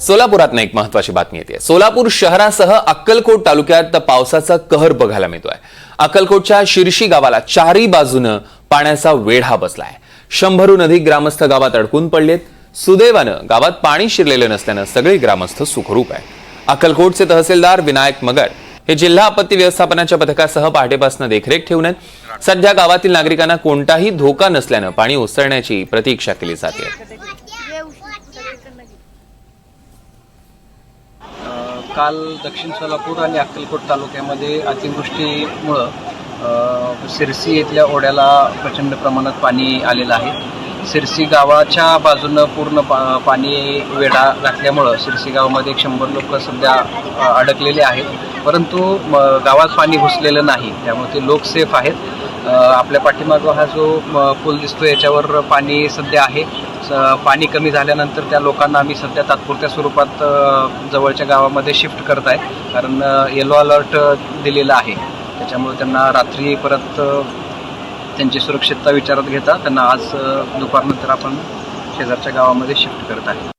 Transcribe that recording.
सोलापुरात एक महत्वाची बातमी येते. सोलापूर शहरासह अक्कलकोट तालुक्यात पावसाचा कहर बघायला मिळतोय. अक्कलकोटच्या शिरशी गावाला चारी बाजूनं पाण्याचा वेढा बसलाय. शंभरून अधिक ग्रामस्थ गावात अडकून पडलेत. सुदैवानं गावात पाणी शिरलेलं नसल्यानं सगळे ग्रामस्थ सुखरूप आहेत. अक्कलकोटचे तहसीलदार विनायक मगर हे जिल्हा आपत्ती व्यवस्थापनाच्या पथकासह पहाटेपासून देखरेख ठेवून आहेत. सध्या गावातील नागरिकांना कोणताही धोका नसल्यानं पाणी ओसरण्याची प्रतीक्षा केली जाते. काल दक्षिण सोलापूर आणि अक्कलकोट तालुक्यामध्ये अतिवृष्टीमुळं सिरसी येथल्या ओढ्याला प्रचंड प्रमाणात पाणी आलेलं आहे. सिरसी गावाच्या बाजूनं पूर्ण पा पाणी वेढा घातल्यामुळं सिरसी गावामध्ये एक शंभर लोक सध्या अडकलेले आहेत. परंतु म, गावात पाणी घुसलेलं नाही. त्यामुळे ते लोक सेफ आहेत. आपल्या पाठीमागं हा जो म, पूल दिसतो याच्यावर पाणी सध्या आहे. स- पाणी कमी झाल्यानंतर त्या लोकांना आम्ही सध्या तात्पुरत्या स्वरूपात जवळच्या गावामध्ये शिफ्ट करत आहे. कारण येलो अलर्ट दिलेला आहे. त्याच्यामुळे त्यांना रात्री परत त्यांची सुरक्षितता विचारात घेता त्यांना आज दुपारनंतर आपण शेजारच्या गावामध्ये शिफ्ट करत आहे.